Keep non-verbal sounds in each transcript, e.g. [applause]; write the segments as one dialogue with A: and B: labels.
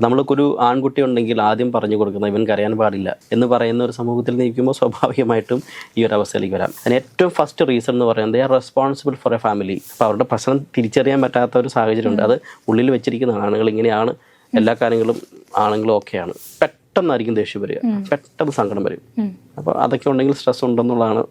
A: നമ്മൾക്കൊരു ആൺകുട്ടി ഉണ്ടെങ്കിൽ ആദ്യം പറഞ്ഞു കൊടുക്കുന്നത് ഇവൻ കരയാൻ പാടില്ല എന്ന് പറയുന്ന ഒരു സമൂഹത്തിൽ നിൽക്കുമ്പോൾ സ്വാഭാവികമായിട്ടും ഈ ഒരു അവസ്ഥയിലേക്ക് വരാം. അതിന് ഏറ്റവും ഫസ്റ്റ് റീസൺ എന്ന് പറയുന്നത് they are responsible for a family അപ്പോൾ അവരുടെ പ്രശ്നം തിരിച്ചറിയാൻ പറ്റാത്ത ഒരു സാഹചര്യം ഉണ്ട് അത് ഉള്ളിൽ വെച്ചിരിക്കുന്ന ആണുങ്ങൾ ഇങ്ങനെയാണ്. എല്ലാ കാര്യങ്ങളും ആണുങ്ങളും ഒക്കെയാണ്. പെട്ടെന്നായിരിക്കും ദേഷ്യം വരിക. പെട്ടെന്ന് സങ്കടം വരും. അപ്പോൾ അതൊക്കെ ഉണ്ടെങ്കിൽ സ്ട്രെസ് ഉണ്ടെന്നുള്ളതാണ്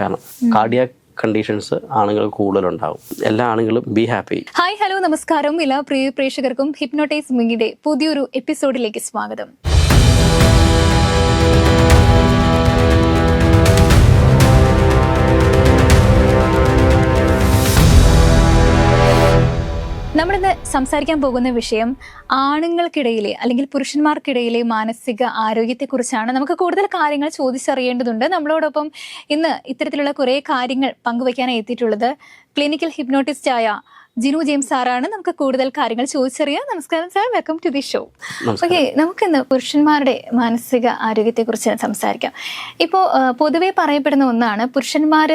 A: കാരണം. കാർഡിയാക് കണ്ടീഷൻസ് ആണുങ്ങൾ കൂടുതലുണ്ടാവും. എല്ലാ ആണുങ്ങളും ബി ഹാപ്പി
B: ഹായ് ഹലോ നമസ്കാരം. എല്ലാ പ്രിയ പ്രേക്ഷകർക്കും ഹിപ്നോട്ടൈസ് മിങ്ങിയുടെ പുതിയൊരു എപ്പിസോഡിലേക്ക് സ്വാഗതം. നമ്മളിന്ന് സംസാരിക്കാൻ പോകുന്ന വിഷയം ആണുങ്ങൾക്കിടയിലെ അല്ലെങ്കിൽ പുരുഷന്മാർക്കിടയിലെ മാനസിക ആരോഗ്യത്തെക്കുറിച്ചാണ്. നമുക്ക് കൂടുതൽ കാര്യങ്ങൾ ചോദിച്ചറിയേണ്ടതുണ്ട്. നമ്മളോടൊപ്പം ഇന്ന് ഇത്തരത്തിലുള്ള കുറേ കാര്യങ്ങൾ പങ്കുവയ്ക്കാനായി എത്തിയിട്ടുള്ളത് ക്ലിനിക്കൽ ഹിപ്നോട്ടിസ്റ്റായ ജിനു ജെയിംസ് സാറാണ് നമുക്ക് കൂടുതൽ കാര്യങ്ങൾ ചോദിച്ചറിയാം നമസ്കാരം sir. Welcome to the show. Okay നമുക്കിന്ന് പുരുഷന്മാരുടെ മാനസിക ആരോഗ്യത്തെക്കുറിച്ച് സംസാരിക്കാം. ഇപ്പോൾ പൊതുവെ പറയപ്പെടുന്ന ഒന്നാണ് പുരുഷന്മാർ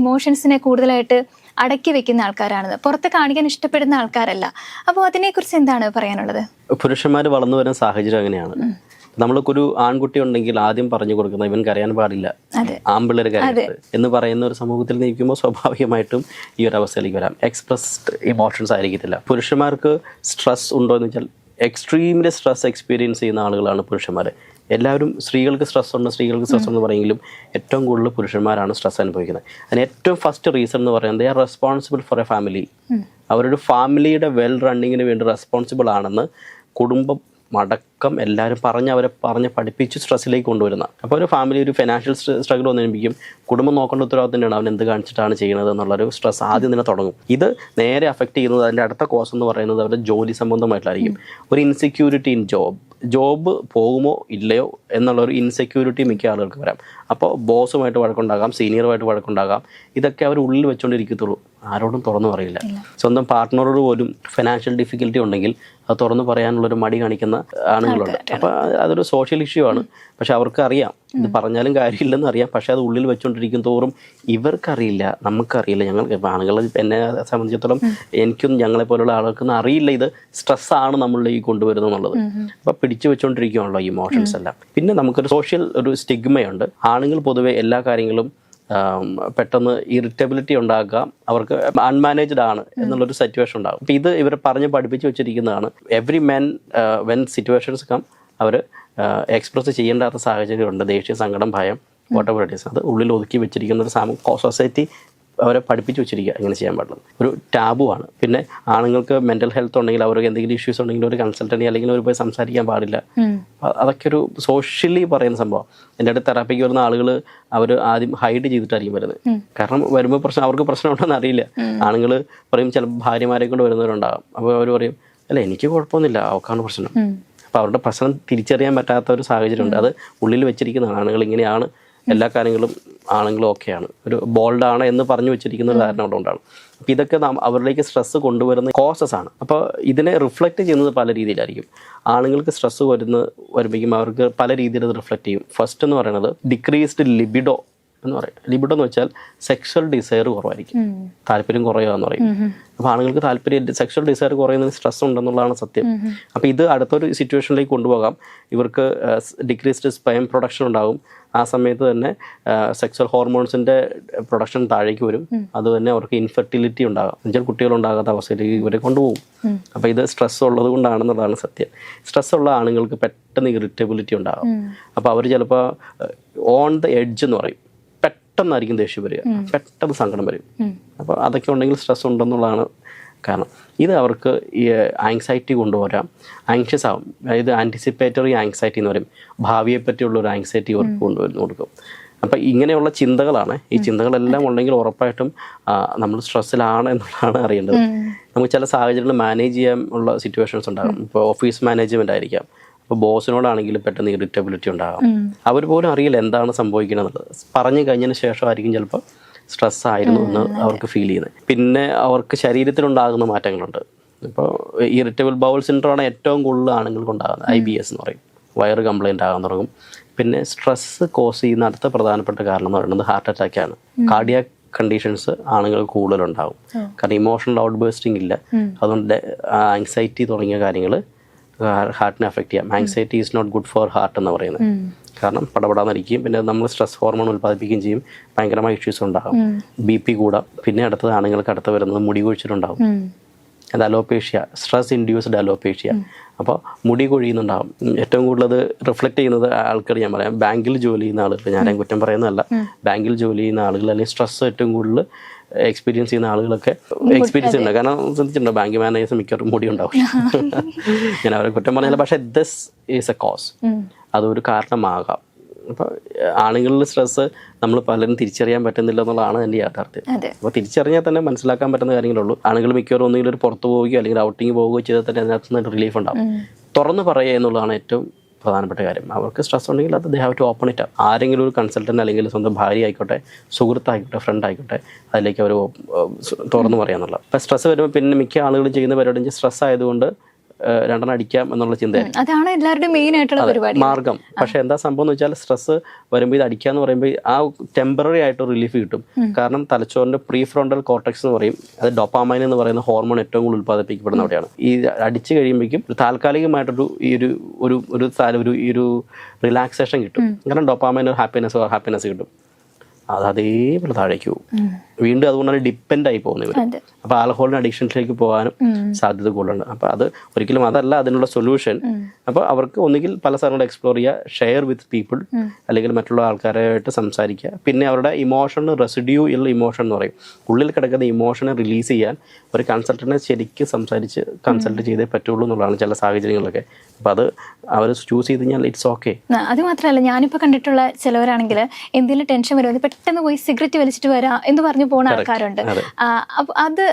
B: ഇമോഷൻസിനെ കൂടുതലായിട്ട് അടക്കി വെക്കുന്ന ആൾക്കാരാണെന്ന്. പുറത്ത് കാണിക്കാൻ ഇഷ്ടപ്പെടുന്ന ആൾക്കാരല്ല. അപ്പോൾ അതിനെക്കുറിച്ച് എന്താണ് പറയാനുള്ളത്?
A: പുരുഷന്മാർ വളർന്നു വരുന്ന സാഹചര്യം അങ്ങനെയാണ്. നമ്മൾക്കൊരു ആൺകുട്ടി ഉണ്ടെങ്കിൽ ആദ്യം പറഞ്ഞു കൊടുക്കുന്ന ഇവൻ കരയാൻ പാടില്ല. ആമ്പിള്ളേർ കരയരുത്. എന്ന് പറയുന്ന ഒരു സമൂഹത്തിൽ നിൽക്കുമ്പോൾ സ്വാഭാവികമായിട്ടും ഈ ഒരു അവസ്ഥയിലേക്ക് വരാം. എക്സ്പ്രസ്ഡ് ഇമോഷൻസ് ആയിരിക്കത്തില്ല. പുരുഷന്മാർക്ക് സ്ട്രെസ് ഉണ്ടോ എന്ന് വെച്ചാൽ എക്സ്ട്രീമിലെ സ്ട്രെസ് എക്സ്പീരിയൻസ് ചെയ്യുന്ന ആളുകളാണ് പുരുഷന്മാർ എല്ലാവരും സ്ത്രീകൾക്ക് സ്ട്രെസ് ഉണ്ട് സ്ത്രീകൾക്ക് സ്ട്രെസ് എന്ന് പറയുമെങ്കിലും ഏറ്റവും കൂടുതൽ പുരുഷന്മാരാണ് സ്ട്രെസ് അനുഭവിക്കുന്നത്. അതിന് ഏറ്റവും ഫസ്റ്റ് റീസൺ എന്ന് പറയുന്നത് they are responsible for a family അവരുടെ ഫാമിലിയുടെ വെൽ റണ്ണിങ്ങിന് വേണ്ടി റെസ്പോൺസിബിൾ ആണെന്ന് കുടുംബം മടക്കം എല്ലാവരും പറഞ്ഞ് അവരെ പറഞ്ഞ് പഠിപ്പിച്ച് സ്ട്രെസ്സിലേക്ക് കൊണ്ടുവരുന്ന. അപ്പോൾ ഒരു ഫാമിലി ഒരു ഫിനാൻഷ്യൽ സ്ട്രഗിൾ വന്നിരിക്കും കുടുംബം നോക്കേണ്ട ഉത്തരവാദിത്തം തന്നെയാണ് അവൻ എന്ത് കാണിച്ചിട്ടാണ് ചെയ്യുന്നത് എന്നുള്ളൊരു സ്ട്രെസ് ആദ്യം തന്നെ തുടങ്ങും. ഇത് നേരെ അഫക്റ്റ് ചെയ്യുന്നത് അതിന്റെ അടുത്ത കോസ് എന്ന് പറയുന്നത് അവരുടെ ജോലി സംബന്ധമായിട്ടായിരിക്കും. ഒരു ഇൻസെക്യൂരിറ്റി ഇൻ ജോബ് ജോബ് പോകുമോ ഇല്ലയോ എന്നുള്ള ഒരു ഇൻസെക്യൂരിറ്റി മിക്ക ആളുകൾക്ക് വരാം. അപ്പോൾ ബോസുമായിട്ട് വഴക്കുണ്ടാകാം സീനിയറുമായിട്ട് വഴക്കുണ്ടാകാം. ഇതൊക്കെ അവർ ഉള്ളിൽ വെച്ചുകൊണ്ടിരിക്കത്തുള്ളൂ ആരോടും തുറന്നു പറയില്ല. സ്വന്തം പാർട്ട്ണറോട് പോലും ഫിനാൻഷ്യൽ ഡിഫിക്കൽറ്റി ഉണ്ടെങ്കിൽ അത് തുറന്നു പറയാനുള്ള ഒരു മടി കാണിക്കുന്ന ആണുങ്ങളുണ്ട്. അപ്പോൾ അതൊരു സോഷ്യൽ ഇഷ്യൂ ആണ്. പക്ഷെ അവർക്ക് അറിയാം ഇത് പറഞ്ഞാലും കാര്യമില്ലെന്ന് അറിയാം. പക്ഷെ അത് ഉള്ളിൽ വെച്ചുകൊണ്ടിരിക്കും തോറും ഇവർക്കറിയില്ല നമുക്കറിയില്ല. ഞങ്ങൾ ആണുങ്ങളെ എന്നെ സംബന്ധിച്ചിടത്തോളം എനിക്കും ഞങ്ങളെ പോലുള്ള ആളുകൾക്കൊന്നും അറിയില്ല. ഇത് സ്ട്രെസ്സാണ് നമ്മളിലേക്ക് കൊണ്ടുവരുന്നത് എന്നുള്ളത്. അപ്പോൾ പിടിച്ചു വെച്ചുകൊണ്ടിരിക്കുകയാണല്ലോ ഇമോഷൻസ് എല്ലാം. പിന്നെ നമുക്കൊരു സോഷ്യൽ ഒരു സ്റ്റിഗ്മയുണ്ട് ആണുങ്ങൾ പൊതുവെ എല്ലാ കാര്യങ്ങളും പെട്ടെന്ന് ഇറിറ്റബിലിറ്റി ഉണ്ടാക്കാം അവർക്ക് അൺമാനേജ്ഡ് ആണ് എന്നുള്ളൊരു സിറ്റുവേഷൻ ഉണ്ടാകും. അപ്പം ഇത് ഇവർ പറഞ്ഞ് പഠിപ്പിച്ച് വെച്ചിരിക്കുന്നതാണ്. Every men when situations come our express ചെയ്യേണ്ടാത്ത സാഹചര്യമുണ്ട്. ദേഷ്യ സങ്കടം ഭയം വാട്ട് അത് ഉള്ളിൽ ഒതുക്കി വെച്ചിരിക്കുന്ന ഒരു സൊസൈറ്റി അവരെ പഠിപ്പിച്ചു വെച്ചിരിക്കുക ഇങ്ങനെ ചെയ്യാൻ പാടില്ല ഒരു ടാബുവാണ് പിന്നെ ആണുങ്ങൾക്ക് മെന്റൽ ഹെൽത്ത് ഉണ്ടെങ്കിൽ അവർക്ക് എന്തെങ്കിലും ഇഷ്യൂസ് ഉണ്ടെങ്കിൽ ഒരു കൺസൾട്ടന്റ് അല്ലെങ്കിൽ ഒരു പോയി സംസാരിക്കാൻ പാടില്ല. അതൊക്കെ ഒരു സോഷ്യലി പറയുന്ന സംഭവം. എന്റെ അടുത്ത് തെറാപ്പിക്ക് വരുന്ന ആളുകൾ അവർ ആദ്യം ഹൈഡ് ചെയ്തിട്ടായിരിക്കും വരുന്നത്. കാരണം വരുമ്പോൾ പ്രശ്നം അവർക്ക് പ്രശ്നം ഉണ്ടെന്ന് അറിയില്ല. ആണുങ്ങൾ പറയും ചില ഭാര്യമാരെ കൊണ്ട് വരുന്നവരുണ്ടാകും അപ്പോൾ അവർ പറയും അല്ല എനിക്ക് കുഴപ്പമൊന്നുമില്ല. അവക്കാണ് പ്രശ്നം. അപ്പോൾ അവരുടെ പ്രശ്നം തിരിച്ചറിയാൻ പറ്റാത്ത ഒരു സാഹചര്യം ഉണ്ട്. അത് ഉള്ളിൽ വെച്ചിരിക്കുന്ന ആണുങ്ങൾ ഇങ്ങനെയാണ് എല്ലാ കാര്യങ്ങളും ആണെങ്കിലും ഓക്കെയാണ്. ഒരു ബോൾഡാണ് എന്ന് പറഞ്ഞു വെച്ചിരിക്കുന്ന ഒരു ധാരണ കൊണ്ടാണ് അപ്പോൾ ഇതൊക്കെ നാം അവരിലേക്ക് സ്ട്രെസ്സ് കൊണ്ടുവരുന്ന കോസസ് ആണ്. അപ്പോൾ ഇതിനെ റിഫ്ലക്റ്റ് ചെയ്യുന്നത് പല രീതിയിലായിരിക്കും. ആണുങ്ങൾക്ക് സ്ട്രെസ്സ് വരുന്ന വരുമ്പോഴേക്കും അവർക്ക് പല രീതിയിൽ റിഫ്ലക്റ്റ് ചെയ്യും. ഫസ്റ്റ് എന്ന് പറയുന്നത് ഡിക്രീസ്ഡ് ലിബിഡോ എന്ന് പറയും. ലിബിഡോ എന്ന് വെച്ചാൽ സെക്ഷൽ ഡിസയർ കുറവായിരിക്കും. താല്പര്യം കുറയുക എന്ന് പറയും അപ്പോൾ ആണുങ്ങൾക്ക് താല്പര്യം സെക്ഷൽ ഡിസയർ കുറയുന്നതിന് സ്ട്രെസ് ഉണ്ടെന്നുള്ളതാണ് സത്യം. അപ്പോൾ ഇത് അടുത്തൊരു സിറ്റുവേഷനിലേക്ക് കൊണ്ടുപോകാം. ഇവർക്ക് ഡിക്രീസ്ഡ് സ്പയം പ്രൊഡക്ഷൻ ഉണ്ടാകും. ആ സമയത്ത് തന്നെ സെക്സ്വൽ ഹോർമോൺസിന്റെ പ്രൊഡക്ഷൻ താഴേക്ക് വരും. അത് തന്നെ അവർക്ക് ഇൻഫെർട്ടിലിറ്റി ഉണ്ടാകാം. എന്നുവെച്ചാൽ കുട്ടികളുണ്ടാകാത്ത അവസ്ഥയിലേക്ക് ഇവരെ കൊണ്ടുപോകും. അപ്പോൾ ഇത് സ്ട്രെസ് ഉള്ളത് കൊണ്ടാണെന്നുള്ളതാണ് സത്യം. സ്ട്രെസ് ഉള്ള ആണുങ്ങൾക്ക് പെട്ടെന്ന് ഇറിറ്റബിലിറ്റി ഉണ്ടാകും. അപ്പോൾ അവർ ചിലപ്പോൾ ഓൺ ദ എഡ്ജ് എന്ന് പറയും. പെട്ടെന്നായിരിക്കും ദേഷ്യം വരിക. പെട്ടെന്ന് സങ്കടം വരും. അപ്പോൾ അതൊക്കെ ഉണ്ടെങ്കിൽ സ്ട്രെസ് ഉണ്ടെന്നുള്ളതാണ് കാരണം. ഇത് അവർക്ക് ഈ ആങ്സൈറ്റി കൊണ്ടുവരാം. ആങ്ഷ്യസ് ആവും. അതായത് ആന്റിസിപ്പേറ്ററി ആങ്സൈറ്റി എന്ന് പറയും. ഭാവിയെ പറ്റിയുള്ള ഒരു ആങ്സൈറ്റി അവർക്ക് കൊണ്ടുവരുന്നു കൊടുക്കും. അപ്പം ഇങ്ങനെയുള്ള ചിന്തകളാണ്. ഈ ചിന്തകളെല്ലാം ഉണ്ടെങ്കിൽ ഉറപ്പായിട്ടും നമ്മൾ സ്ട്രെസ്സിലാണ് എന്നുള്ളതാണ് അറിയേണ്ടത്. നമുക്ക് ചില സാഹചര്യങ്ങൾ മാനേജ് ചെയ്യാൻ ഉള്ള സിറ്റുവേഷൻസ് ഉണ്ടാകും. ഇപ്പോൾ ഓഫീസ് മാനേജ്മെന്റ് ആയിരിക്കാം. അപ്പോൾ ബോസിനോടാണെങ്കിലും പെട്ടെന്ന് ഇറിറ്റബിലിറ്റി ഉണ്ടാകാം. അവർ പോലും അറിയില്ല എന്താണ് സംഭവിക്കുന്നത് പറഞ്ഞു കഴിഞ്ഞതിന് ശേഷമായിരിക്കും ചിലപ്പോൾ സ്ട്രെസ് ആയിരുന്നു എന്ന് അവർക്ക് ഫീൽ ചെയ്യുന്നത്. പിന്നെ അവർക്ക് ശരീരത്തിലുണ്ടാകുന്ന മാറ്റങ്ങളുണ്ട്. ഇപ്പോൾ ഇറിറ്റബിൾ ബൗൾ സിൻഡ്രോമാണ് ഏറ്റവും കൂടുതൽ ആണുങ്ങൾക്ക് ഉണ്ടാകുന്നത് ഐ ബി എസ് എന്ന് പറയും. വയറ് കംപ്ലൈന്റ് ആകാൻ തുടങ്ങും. പിന്നെ സ്ട്രെസ്സ് കോസ് ചെയ്യുന്ന അടുത്ത പ്രധാനപ്പെട്ട കാരണം എന്ന് പറയുന്നത് ഹാർട്ട് അറ്റാക്ക് ആണ്. കാർഡിയാക് കണ്ടീഷൻസ് ആണുങ്ങൾ കൂടുതലുണ്ടാകും കാരണം ഇമോഷണൽ ഔട്ട് ബേസ്റ്റിംഗ് ഇല്ല അതുകൊണ്ട് ആങ്സൈറ്റി തുടങ്ങിയ കാര്യങ്ങൾ ഹാർട്ടിനെ അഫക്റ്റ് ചെയ്യാം. Anxiety is not good for heart എന്ന് പറയുന്നത്. കാരണം പടപടാന്നിരിക്കും പിന്നെ നമ്മൾ സ്ട്രെസ് ഹോർമോൺ ഉൽപ്പാദിപ്പിക്കുകയും ചെയ്യും. ഭയങ്കരമായ ഇഷ്യൂസ് ഉണ്ടാകും. ബി പി കൂടാം. പിന്നെ അടുത്തത് ആണുങ്ങൾക്ക് അടുത്ത് വരുന്നത് മുടി കൊഴിച്ചിട്ടുണ്ടാകും അത് അലോപേഷ്യ സ്ട്രെസ് ഇൻഡ്യൂസ്ഡ് അലോപേഷ്യ അപ്പോൾ മുടി കൊഴിയുന്നുണ്ടാകും. ഏറ്റവും കൂടുതൽ റിഫ്ലക്ട് റിഫ്ലക്റ്റ് ചെയ്യുന്നത് ആൾക്കാർ ഞാൻ പറയാം. ബാങ്കിൽ ജോലി ചെയ്യുന്ന ആളുകൾ ഞാൻ കുറ്റം പറയുന്നതല്ല. ബാങ്കിൽ ജോലി ചെയ്യുന്ന ആളുകൾ അല്ലെങ്കിൽ സ്ട്രെസ് ഏറ്റവും കൂടുതൽ എക്സ്പീരിയൻസ് ചെയ്യുന്ന ആളുകളൊക്കെ എക്സ്പീരിയൻസ് ഉണ്ട് കാരണം ശ്രദ്ധിച്ചിട്ടുണ്ട്? ബാങ്ക് മാനേജേഴ്സ് മിക്കവാറും മുടി ഉണ്ടാവും. [laughs] ഞാൻ അവരെ കുറ്റം പറഞ്ഞില്ല. പക്ഷേ ദിസ് ഈസ് എ കോസ് അതൊരു കാരണമാകാം. അപ്പോൾ ആണുങ്ങളിൽ സ്ട്രെസ് നമ്മൾ പലരും തിരിച്ചറിയാൻ പറ്റുന്നില്ല എന്നുള്ളതാണ് എന്റെ യാഥാർത്ഥ്യം.
B: അപ്പൊ
A: അപ്പോൾ തിരിച്ചറിഞ്ഞാൽ തന്നെ മനസ്സിലാക്കാൻ പറ്റുന്ന കാര്യങ്ങളുള്ളൂ ആണുങ്ങൾ മിക്കവാറും ഒന്നുകിൽ ഒരു പുറത്ത് പോവുകയോ അല്ലെങ്കിൽ ഔട്ടിങ് പോവുകയോ ചെയ്താൽ തന്നെ അതിനകത്ത് നിന്ന് റിലീഫ് ഉണ്ടാവും. തുറന്ന് പറയുക എന്നുള്ളതാണ് ഏറ്റവും പ്രധാനപ്പെട്ട കാര്യം. അവർക്ക് സ്ട്രെസ് ഉണ്ടെങ്കിൽ അത് they have to open it ആരെങ്കിലും ഒരു കൺസൾട്ടന്റ് അല്ലെങ്കിൽ സ്വന്തം ഭാര്യ ആയിക്കോട്ടെ സുഹൃത്തായിക്കോട്ടെ ഫ്രണ്ട് ആയിക്കോട്ടെ അതിലേക്ക് അവർ തുറന്നു പറയാന്നുള്ളത്. അപ്പോൾ സ്ട്രെസ് വരുമ്പോൾ പിന്നെ മിക്ക ആളുകളും ചെയ്യുന്ന പരിപാടി സ്ട്രെസ് ആയതുകൊണ്ട് രണ്ടെണ്ണം അടിക്കാം എന്നുള്ള ചിന്തയാണ്
B: അതാണ് എല്ലാവരുടെയും മെയിൻ ആയിട്ടുള്ള പരിപാടി.
A: മാർഗം. പക്ഷെ എന്താ സംഭവം എന്ന് വെച്ചാൽ സ്ട്രെസ് വരുമ്പോൾ ഇത് അടിക്കുക അടിക്കാന്ന് പറയുമ്പോൾ ആ ടെമ്പററി ആയിട്ട് റിലീഫ് കിട്ടും. കാരണം തലച്ചോറിന്റെ പ്രീ ഫ്രോണ്ടൽ കോർട്ടക്സ് എന്ന് പറയും. അത് ഡൊപ്പാമൈൻ എന്ന് പറയുന്ന ഹോർമോൺ ഏറ്റവും കൂടുതൽ ഉൽപ്പാദിപ്പിക്കപ്പെടുന്ന അവിടെയാണ്. ഈ അടിച്ചു കഴിയുമ്പോഴേക്കും താൽക്കാലികമായിട്ടൊരു ഈ ഒരു ഒരു ഒരു ഒരു ഈ ഒരു റിലാക്സേഷൻ കിട്ടും. കാരണം ഡൊപ്പാമൈൻ ഹാപ്പിനെസ് ഹാപ്പിനെസ് കിട്ടും. അത് അതേപോലെ താഴേക്ക് പോകും. വീണ്ടും അതുകൊണ്ടാണ് ഡിപ്പെൻഡ് ആയി പോകുന്നത് ഇവർ
B: അതെ.
A: അപ്പോൾ ആൽക്കഹോളിന് അഡിക്ഷൻസിലേക്ക് പോകാനും സാധ്യത കൂടുതലുണ്ട് അപ്പോൾ അത് ഒരിക്കലും അതല്ല അതിനുള്ള സൊല്യൂഷൻ അപ്പോൾ അവർക്ക് ഒന്നുകിൽ പല സ്ഥലങ്ങളും എക്സ്പ്ലോർ ചെയ്യുക ഷെയർ വിത്ത് പീപ്പിൾ അല്ലെങ്കിൽ മറ്റുള്ള ആൾക്കാരായിട്ട് സംസാരിക്കുക. പിന്നെ അവരുടെ ഇമോഷൻ റെസിഡ്യൂ ഉള്ള ഇമോഷൻ എന്ന് പറയും. ഉള്ളിൽ കിടക്കുന്ന ഇമോഷനെ റിലീസ് ചെയ്യാൻ ഒരു കൺസൾട്ടന്റിനെ ശരിക്കും സംസാരിച്ച് കൺസൾട്ട് ചെയ്തേ പറ്റുള്ളൂ എന്നുള്ളതാണ് ചില സാഹചര്യങ്ങളൊക്കെ അപ്പോൾ അത് അവർ ചൂസ് ചെയ്ത് കഴിഞ്ഞാൽ ഇറ്റ്സ് ഓക്കെ
B: അത് മാത്രമല്ല ഞാനിപ്പോൾ കണ്ടിട്ടുള്ള ചിലവരാണെങ്കിൽ എന്തെങ്കിലും ടെൻഷൻ വരുമോ പെട്ടെന്ന് പോയി സിഗരറ്റ് വലിച്ചിട്ട് വരാം എന്ന് പറഞ്ഞു പോകുന്ന ആൾക്കാരുണ്ട്.
A: അതെ.
B: അപ്പൊ അത്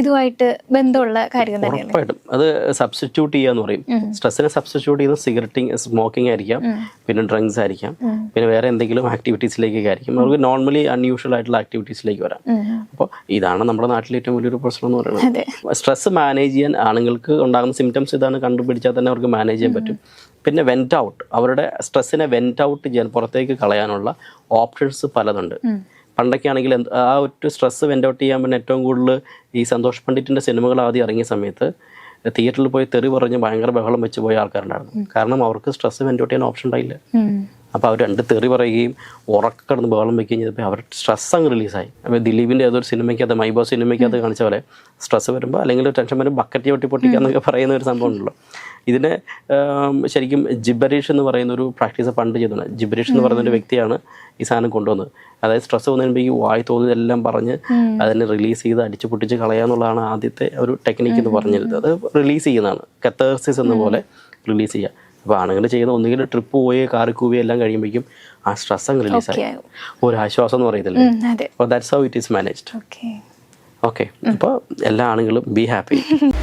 B: ഇതുമായിട്ട് ബന്ധമുള്ള കാര്യം തന്നെയാണ്
A: ഉറപ്പായിട്ടും. അത് സബ്സ്റ്റിറ്റ്യൂട്ട് ചെയ്യാന്ന് പറയും. സ്ട്രെസ്സിനെ സബ്സ്റ്റിറ്റ്യൂട്ട് ചെയ്യുന്ന സിഗരറ്റിംഗ് സ്മോക്കിംഗ് ആയിരിക്കാം. പിന്നെ ഡ്രങ്ക്സ് ആയിരിക്കാം. പിന്നെ വേറെ എന്തെങ്കിലും ആക്ടിവിറ്റീസിലേക്കൊക്കെ ആയിരിക്കും. അവർക്ക് നോർമലി അൺയൂഷ്വൽ ആയിട്ടുള്ള ആക്ടിവിറ്റീസിലേക്ക് വരാം. അപ്പോൾ ഇതാണ് നമ്മുടെ നാട്ടിലെ ഏറ്റവും വലിയൊരു പ്രശ്നം എന്ന് പറയുന്നത്. സ്ട്രെസ് മാനേജ് ചെയ്യാൻ ആണുങ്ങൾക്ക് ഉണ്ടാകുന്ന സിംറ്റംസ് ഇതാണ് കണ്ടുപിടിച്ചാൽ തന്നെ അവർക്ക് മാനേജ് ചെയ്യാൻ പറ്റും. പിന്നെ വെന്റ് ഔട്ട് അവരുടെ സ്ട്രെസ്സിനെ വെന്റ് ഔട്ട് ചെയ്യാൻ പുറത്തേക്ക് കളയാനുള്ള ഓപ്ഷൻസ് പലതുണ്ട്. പണ്ടൊക്കെ ആണെങ്കിൽ എന്ത് ആ ഒരു സ്ട്രെസ് വെന്റ് ഔട്ട് ചെയ്യാൻ പിന്നെ ഏറ്റവും കൂടുതൽ ഈ സന്തോഷ് പണ്ഡിറ്റിന്റെ സിനിമകൾ ആദ്യം ഇറങ്ങിയ സമയത്ത് തിയേറ്ററിൽ പോയി തെറി പറഞ്ഞ് ഭയങ്കര ബഹളം വെച്ച് പോയ ആൾക്കാരുണ്ടായിരുന്നു. കാരണം അവർക്ക് സ്ട്രെസ് വെന്റ് ഔട്ട് ചെയ്യാൻ ഓപ്ഷൻ ഉണ്ടായില്ല. അപ്പോൾ അവർ രണ്ട് തെറി പറയുകയും ഉറക്കം കിടന്ന് ബഹളം വെക്കുകയും ചെയ്തപ്പോൾ അവർ സ്ട്രെസ് അങ്ങ് റിലീസായി അപ്പോൾ ദിലീപിന്റെ ഏതൊരു സിനിമയ്ക്കകത്ത് മൈബോ സിനിമയ്ക്കകത്ത് കാണിച്ച പോലെ സ്ട്രെസ് വരുമ്പോൾ അല്ലെങ്കിൽ ടെൻഷൻ വരുമ്പോൾ ബക്കറ്റ് ചവിട്ടി പൊട്ടിക്കുക എന്നൊക്കെ പറയുന്ന ഒരു സംഭവം ഉണ്ടല്ലോ. ഇതിനെ ശരിക്കും ജിബരീഷ് എന്ന് പറയുന്ന ഒരു പ്രാക്ടീസ് പണ്ട് ചെയ്തതാണ് ജിബരീഷ് എന്ന് പറയുന്ന ഒരു വ്യക്തിയാണ് ഈ സാധനം കൊണ്ടുവന്നത്. അതായത് സ്ട്രെസ് വന്നു കഴിയുമ്പോൾ ഈ വായി തോന്നിയതെല്ലാം പറഞ്ഞ് അതിനെ റിലീസ് ചെയ്ത് അടിച്ചു പൊട്ടിച്ച് കളയുക എന്നുള്ളതാണ് ആദ്യത്തെ ഒരു ടെക്നിക്ക് എന്ന് പറഞ്ഞിരുന്നത്. അത് റിലീസ് ചെയ്യുന്നതാണ്. കത്തേഴ്സിസ് എന്ന പോലെ റിലീസ് ചെയ്യുക. അപ്പോൾ ആണുങ്ങൾ ചെയ്യുന്ന ഒന്നുകിൽ ട്രിപ്പ് പോയി കാറി കൂവി എല്ലാം കഴിയുമ്പോഴേക്കും ആ സ്ട്രെസ് അങ്ങ് റിലീസായി ഒരു ആശ്വാസം എന്ന് പറയത്തില്ലേ? അപ്പോൾ that's how it is managed
B: okay.
A: Okay അപ്പോൾ എല്ലാ ആണുങ്ങളും ബി ഹാപ്പി [laughs]